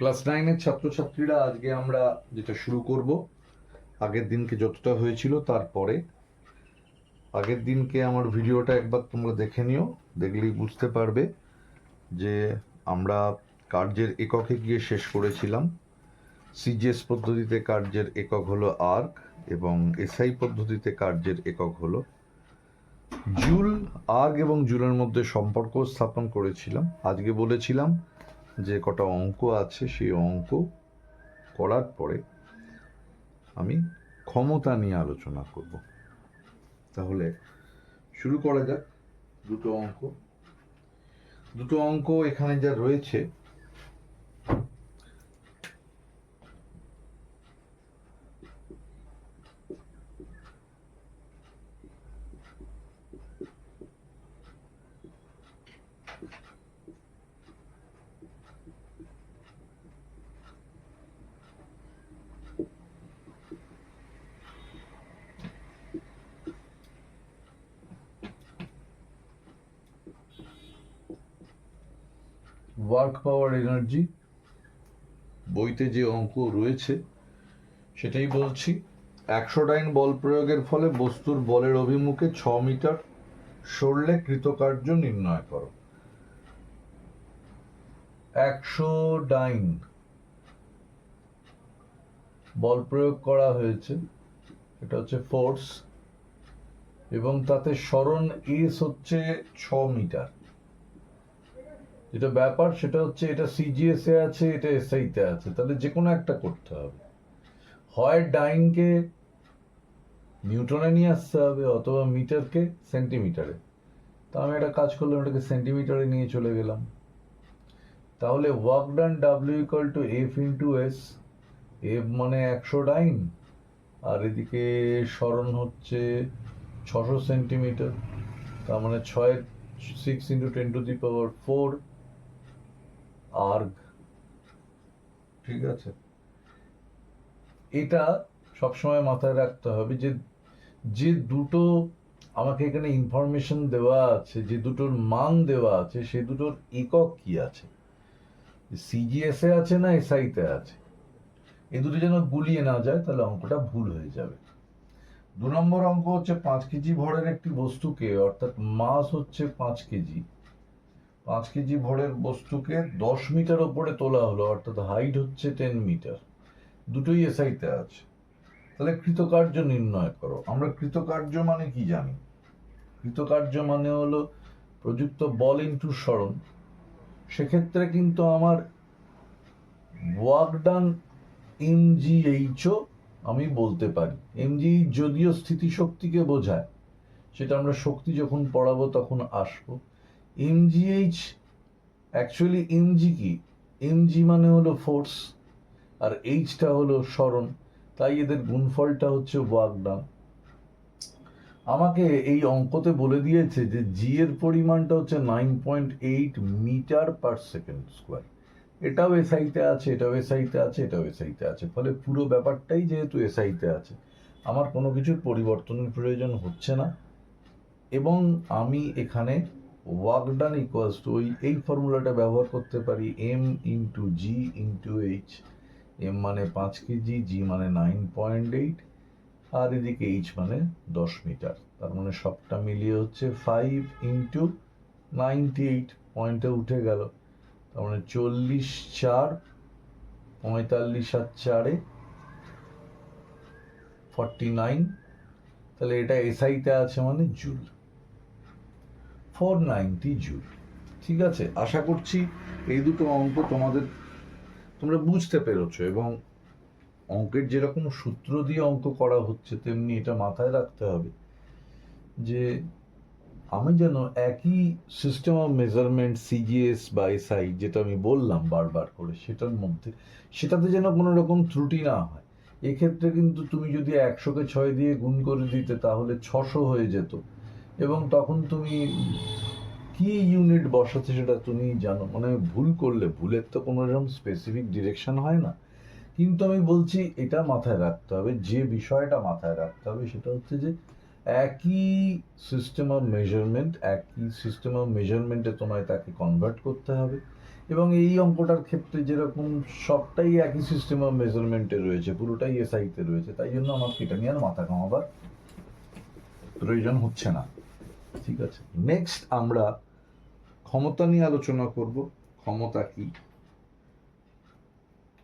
Class নাইনের ছাত্রছাত্রীরা আজকে আমরা যেটা শুরু করব, আগের দিনকে যতটা হয়েছিল তারপরে। আগের দিনকে আমার ভিডিওটা একবার তোমরা দেখে নিও, দেখলেই বুঝতে পারবে যে আমরা কার্যের এককে গিয়ে শেষ করেছিলাম। সিজিএস পদ্ধতিতে কার্যের একক হলো আর্ক এবং এসআই পদ্ধতিতে কার্যের একক হলো জুল। আর্ক এবং জুলের মধ্যে সম্পর্ক স্থাপন করেছিলাম। আজকে বলেছিলাম যে কটা অঙ্ক আছে সেই অঙ্ক করার পরে আমি ক্ষমতা নিয়ে আলোচনা করব। তাহলে শুরু করা যাক দুটো অঙ্ক। দুটো অঙ্ক এখানে যা রয়েছে ওয়ার্ক পাওয়ার এনার্জি বইতে যে অঙ্ক রয়েছে, সেটাই বলছি। একশো ডাইন বল প্রয়োগের ফলে বস্তুর বলের অভিমুখে ছ মিটার সরলে কৃতকার্য নির্ণয় করো। একশো ডাইন বল প্রয়োগ করা হয়েছে, এটা হচ্ছে ফোর্স এবং তাতে সরণ এস হচ্ছে ছ মিটার। যেটা ব্যাপার সেটা হচ্ছে এটা সিজিএস এ আছে, এটা এসআই তে আছে, তাহলে যে কোনো একটা করতে হবে। হয় ডাইনকে নিউটনে নিয়ে আসতে হবে অথবা মিটারকে সেন্টিমিটারে। তা আমি একটা কাজ করলাম এটাকে সেন্টিমিটারে নিয়ে চলে গেলাম। তাহলে work done W equal to F into S F মানে একশো ডাইন, আর এদিকে স্মরণ হচ্ছে ছশো সেন্টিমিটার, তার মানে ছয় six into ten to the power four erg ঠিক আছে? এটা সবসময় মাথায় রাখতে হবে যে যে দুটো আমাকে এখানে ইনফরমেশন দেওয়া আছে, যে দুটোর মান দেওয়া আছে, সে দুটোর একক কি আছে? সিজিএস এ আছে না এসআইতে আছে? এই দুটো যেন গুলিয়ে না যায়, তাহলে অঙ্কটা ভুল হয়ে যাবে। দু নম্বর অঙ্ক হচ্ছে পাঁচ কেজি ভরের একটি বস্তুকে, অর্থাৎ মাস হচ্ছে পাঁচ কেজি। পাঁচ কেজি ভরের বস্তুকে দশ মিটার ওপরে তোলা হলো, অর্থাৎ হাইট হচ্ছে টেন মিটার দুটোই এসআইতে আছে। তাহলে কৃতকার্য নির্ণয় করো। আমরা কৃতকার্য মানে কি জানি? কৃতকার্য মানে হলো প্রযুক্ত বল ইন্টু স্মরণ সেক্ষেত্রে কিন্তু আমার ওয়ার্ক ডান এমজিএইচও আমি বলতে পারি। এমজি যদিও স্থিতিশক্তিকে বোঝায়, সেটা আমরা শক্তি যখন পড়াবো তখন আসব। এমজিএইচ অ্যাকচুয়ালি এমজি কি? এমজি মানে হলো ফোর্স আর এইচটা হলো স্মরণ। তাই এদের গুণফলটা হচ্ছে ওয়ার্ক ডান আমাকে এই অঙ্কতে বলে দিয়েছে যে জি এর পরিমাণটা হচ্ছে nine point eight metre per second square এটাও এসআইতে আছে, এটাও এসআইতে আছে, এটাও এসআইতে আছে। ফলে পুরো ব্যাপারটাই যেহেতু এসআইতে আছে, আমার কোনো কিছুর পরিবর্তনের প্রয়োজন হচ্ছে না। এবং আমি এখানে ওয়ার্ক ডান ইকুয়ালস টু ওই, এই ফর্মুলাটা ব্যবহার করতে পারি M into G into H M মানে পাঁচ কেজি জি মানে নাইন পয়েন্ট এইট আর এদিকে এইচ মানে দশ মিটার। তার মানে সবটা মিলিয়ে হচ্ছে ফাইভ ইন্টু নাইনটি এইট পয়েন্টে উঠে গেল। তার মানে চল্লিশ চার, পঁয়তাল্লিশ আর চারে ফর্টি নাইন তাহলে এটা এসআইতে আছে মানে জুল। Four ninety joule. ঠিক আছে? আশা করছি এই দুটো অঙ্ক তোমাদের তোমরা বুঝতে পেরেছ এবং অঙ্কের যেরকম সূত্র দিয়ে অঙ্ক করা হচ্ছে, তেমনি এটা মাথায় রাখতে হবে যে আমি যেন একই সিস্টেম অফ মেজারমেন্ট সিজিএস বা এসআই যেটা আমি বললাম বারবার করে, সেটার মধ্যে সেটাতে যেন কোনো রকম ত্রুটি না হয়। এক্ষেত্রে কিন্তু তুমি যদি একশোকে ছয় দিয়ে গুণ করে দিতে, তাহলে ছশো হয়ে যেত। এবং তখন তুমি কি ইউনিট বসাতে সেটা তুমি জানো? মানে ভুল করলে, ভুলের তো কোনো রকম স্পেসিফিক ডিরেকশন হয় না। কিন্তু আমি বলছি, এটা মাথায় রাখতে হবে, যে বিষয়টা মাথায় রাখতে হবে সেটা হচ্ছে যে একই সিস্টেম অফ মেজারমেন্ট একই সিস্টেম অফ মেজারমেন্টে তোমায় তাকে কনভার্ট করতে হবে। এবং এই অঙ্কটার ক্ষেত্রে যেরকম সবটাই একই সিস্টেম অফ মেজারমেন্টে রয়েছে, পুরোটাই এসআইতে রয়েছে, তাই জন্য আমার এটা নিয়ে আর মাথা কামাবার প্রয়োজন হচ্ছে না। ঠিক আছে। নেক্সট আমরা ক্ষমতা নিয়ে আলোচনা করব। ক্ষমতা কি?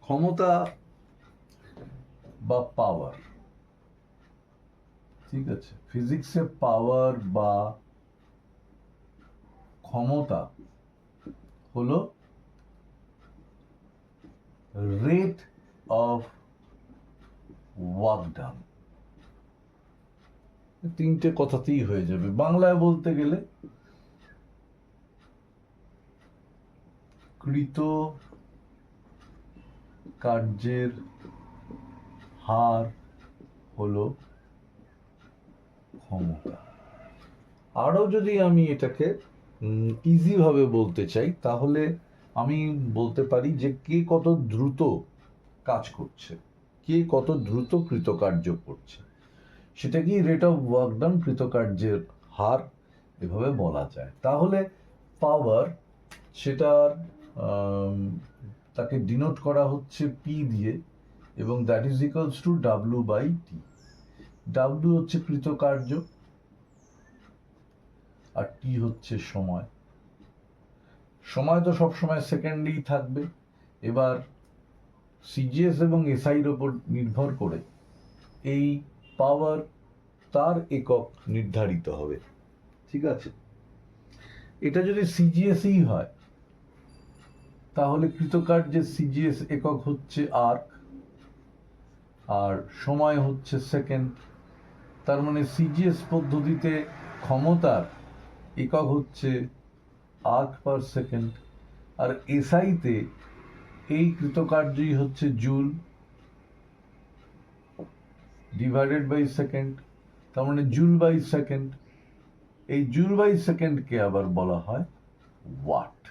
ক্ষমতা বা পাওয়ার ঠিক আছে। ফিজিক্সে পাওয়ার বা ক্ষমতা হলো রেট অফ ওয়ার্ক ডান তিনটে কথাতেই হয়ে যাবে। বাংলায় বলতে গেলে কৃত কার্যের হার হলো ক্ষমতা। আরও যদি আমি এটাকে ইজি ভাবে বলতে চাই, তাহলে আমি বলতে পারি যে কে কত দ্রুত কাজ করছে, কে কত দ্রুত কৃতকার্য করছে। সেটাকেই রেট অফ ওয়ার্ক ডান কৃতকার্যের হার এভাবে বলা যায়। তাহলে পাওয়ার সেটার তাকে ডিনোট করা হচ্ছে পি দিয়ে এবং that is equals to W by T W হচ্ছে কৃতকার্য আর টি হচ্ছে সময়। সময় তো সবসময় সেকেন্ডেই থাকবে। এবার সিজিএস এবং এসআইর ওপর নির্ভর করে এই পাওয়ার তার একক নির্ধারিত হবে। ঠিক আছে? এটা যদি সিজিএসই হয়, তাহলে কৃতকার্যের সিজিএস একক হচ্ছে আর্ক আর সময় হচ্ছে সেকেন্ড তার মানে সিজিএস পদ্ধতিতে ক্ষমতার একক হচ্ছে আর্ক পার সেকেন্ড আর এসআইতে এই কৃতকার্যই হচ্ছে জুল ডিভাইডেড বাই সেকেন্ড তার মানে জুল বাই সেকেন্ড এই জুল বাই সেকেন্ডকে আবার বলা হয় ওয়াট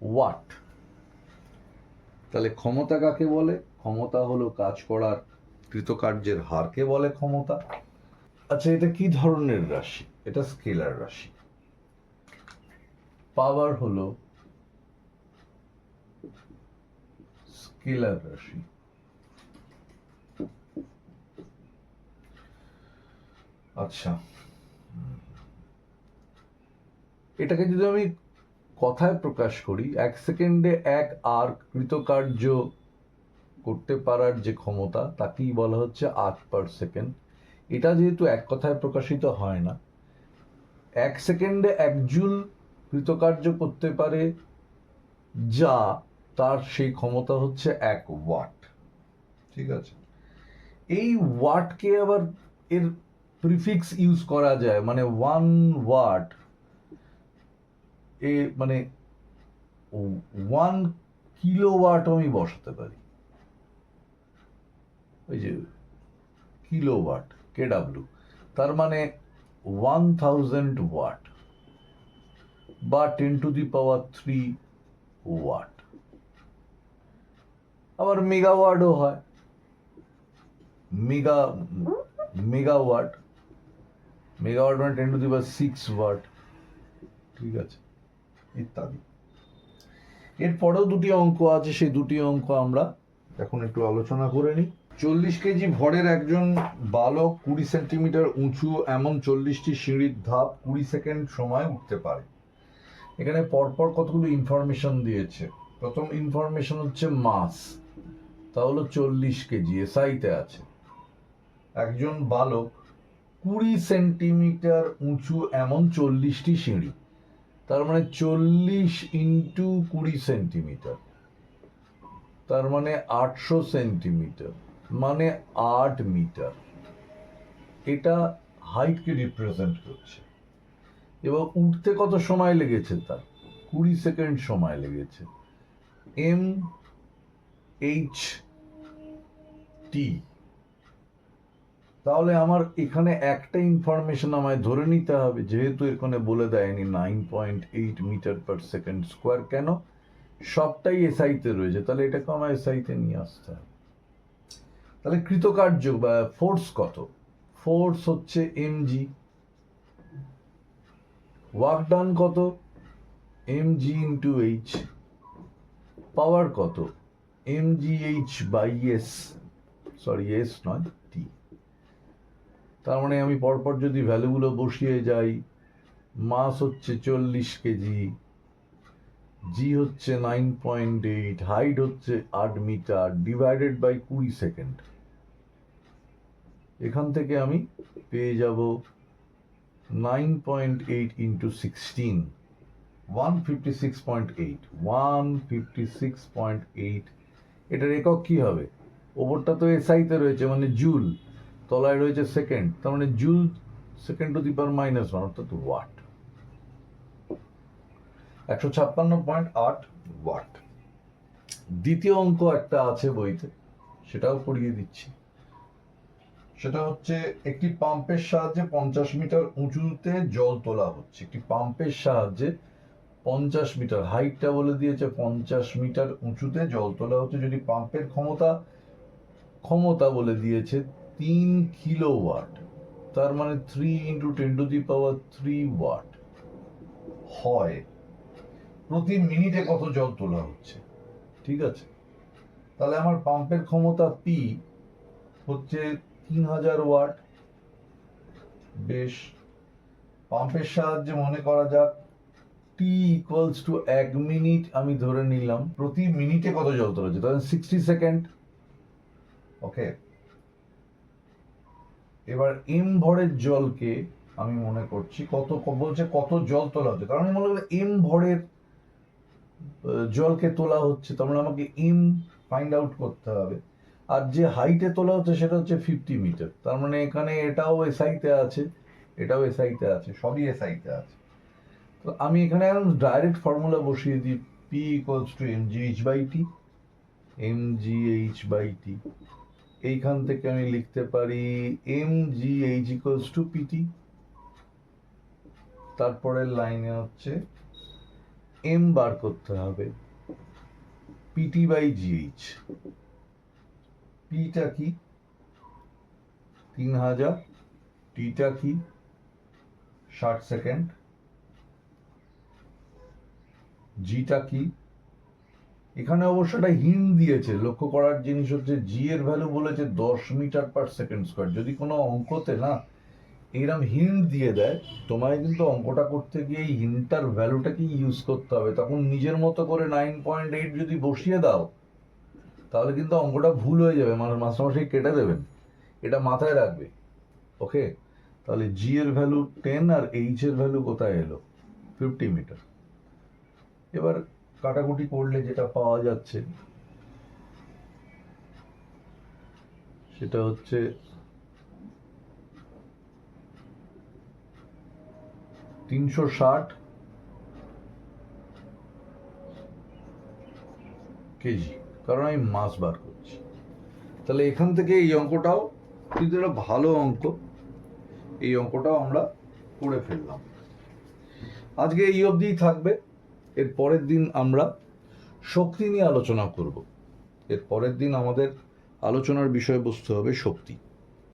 ওয়াট তাহলে ক্ষমতা কাকে বলে? ক্ষমতা হলো কাজ করার কৃতকার্যের হারকে বলে ক্ষমতা। আচ্ছা এটা কি ধরনের রাশি? এটা স্কেলার রাশি। পাওয়ার হলো স্কেলার রাশি। আচ্ছা। এটাকে যদি আমি কথায় প্রকাশ করি, এক সেকেন্ডে এক আর কৃতকার্য করতে পারার যে ক্ষমতা, তাকেই বলা হচ্ছে আর্ট পার সেকেন্ড। এটা যেহেতু এক কথায় প্রকাশিত হয় না, এক সেকেন্ডে এক জুল কৃতকার্য করতে পারে যা তার সেই ক্ষমতা হচ্ছে এক ওয়াট। ঠিক আছে? এই ওয়াটকে আবার এর প্রিফিক্স ইউজ করা যায় মানে ওয়ান ওয়াট এ মানে ওয়ান কিলো ওয়াট আমি বসাতে পারি। ওই যে কিলো ওয়াট কে ডাব্লু তার মানে ওয়ান থাউজেন্ড ওয়াট বা ten to the power three watt আবার মেগাওয়াটও হয়। মেগা মেগাওয়াট মেগাওয়াট মানে ten to the power six watt ঠিক আছে? ইত্যাদি। এরপরেও দুটি অঙ্ক আছে, সেই দুটি অঙ্ক আমরা এখন একটু আলোচনা করে নিই। চল্লিশ কেজি ভরের একজন বালক কুড়ি সেন্টিমিটার উঁচু এমন চল্লিশটি সিঁড়ির ধাপ কুড়ি সেকেন্ড সময় উঠতে পারে। এখানে পরপর কতগুলো ইনফরমেশন দিয়েছে? প্রথম ইনফরমেশন হচ্ছে মাস। তা হলো চল্লিশ কেজি এসআইতে আছে। একজন বালক কুড়ি সেন্টিমিটার উঁচু এমন চল্লিশটি সিঁড়ি। তার মানে চল্লিশ ইন্টু কুড়ি সেন্টিমিটার। তার মানে আটশো সেন্টিমিটার মানে আট মিটার। এটা হাইটকে রিপ্রেজেন্ট করছে। এবার উঠতে কত সময় লেগেছে তার? কুড়ি সেকেন্ড সময় লেগেছে। এম এইচ টি তাহলে আমার এখানে একটা ইনফরমেশন আমায় ধরে নিতে হবে, যেহেতু এখানে বলে দেয়নি nine point eight metre per second square কেন? সবটাই এসআইতে রয়েছে, তাহলে এটাকে আমার এসআইতে নিয়ে আসতে হবে। তাহলে কৃতকার্য বা ফোর্স কত? ফোর্স হচ্ছে এমজি ওয়ার্ক ডান কত? M G into H power কত? M G H by S sorry S নয় টি তার মানে আমি পরপর যদি ভ্যালুগুলো বসিয়ে যাই, মাস হচ্ছে চল্লিশ কেজি জি হচ্ছে নাইন পয়েন্ট এইট হাইট হচ্ছে আট মিটার ডিভাইডেড বাই কুড়ি সেকেন্ড এখান থেকে আমি পেয়ে যাব nine point eight into sixteen one fifty six point eight one fifty six point eight এটার একক কী হবে? ওপরটা তো এসআইতে রয়েছে মানে জুল তলায় রয়েছে সেকেন্ড তার মানে joule second to the power minus one অর্থাৎ ওয়াট একশো ছাপ্পান্ন পয়েন্ট আট ওয়াট দ্বিতীয় অঙ্ক একটা আছে বইতে, সেটাও পড়িয়ে দিচ্ছি। সেটা হচ্ছে একটি পাম্পের সাহায্যে পঞ্চাশ মিটার উঁচুতে জল তোলা হচ্ছে। একটি পাম্পের সাহায্যে পঞ্চাশ মিটার হাইটটা বলে দিয়েছে, পঞ্চাশ মিটার উঁচুতে জল তোলা হচ্ছে। যদি পাম্পের ক্ষমতা ক্ষমতা বলে দিয়েছে তিন কিলো ওয়াট তার মানে three into ten to the power three watt হয়। প্রতি মিনিটে কত জল তোলা হচ্ছে? ঠিক আছে? তাহলে আমার পাম্পের ক্ষমতা পি হচ্ছে তিন হাজার ওয়াট। বেশ। পাম্পের সাহায্যে মনে করা যাক টি ইকুয়ালস টু এক মিনিট আমি ধরে নিলাম। প্রতি মিনিটে কত জল তোলা হচ্ছে? তাহলে সিক্সটি সেকেন্ড ওকে এবার এম ভরের জলকে আমি মনে করছি, কত বলছে কত জল তোলা হচ্ছে। কারণ আমি মনে করি এম ভরের জলকে তোলা হচ্ছে, তার মানে আমাকে এম ফাইন্ড আউট করতে হবে। আর যে হাইটে তোলা হচ্ছে সেটা হচ্ছে ফিফটি মিটার তার মানে এখানে এটাও এসআইতে আছে, এটাও এসআইতে আছে, সবই এসআইতে আছে। তো আমি এখানে এখন ডাইরেক্ট ফর্মুলা বসিয়ে দিই P equals to M G H by T M G H by T এইখান থেকে আমি লিখতে পারি M G H equals to PT তারপরের লাইনে হচ্ছে এম বার করতে হবে পিটি বাই জিএইচ পিটা কি? তিন হাজার টিটা কি? ষাট সেকেন্ড জিটা কি? এখানে অবশ্য একটা হিন্ট দিয়েছে, লক্ষ্য করার জিনিস হচ্ছে জি এর ভ্যালু বলেছে দশ মিটার পার সেকেন্ড স্কোয়ার যদি কোনো অঙ্কতে না এরম হিন্ট দিয়ে দেয়, তোমায় কিন্তু অঙ্কটা করতে গিয়ে এই হিন্টটার ভ্যালুটাকে ইউজ করতে হবে। তখন নিজের মতো করে নাইন পয়েন্ট এইট যদি বসিয়ে দাও, তাহলে কিন্তু অঙ্কটা ভুল হয়ে যাবে। মানে মাস্টারমশাই কেটে দেবেন। এটা মাথায় রাখবে। ওকে তাহলে জি এর ভ্যালু টেন আর এইচ এর ভ্যালু কোথায় এলো? ফিফটি মিটার এবার কাটাকুটি করলে যেটা পাওয়া যাচ্ছে, সেটা হচ্ছে তিনশো ষাট কেজি। কারণ আমি মাছ বার করছি। তাহলে এখান থেকে এই অঙ্কটাও কিন্তু একটা ভালো অঙ্ক। এই অঙ্কটাও আমরা করে ফেললাম। আজকে এই অবধিই থাকবে। এর পরের দিন আমরা শক্তি নিয়ে আলোচনা করব। এর পরের দিন আমাদের আলোচনার বিষয়বস্তু হবে শক্তি।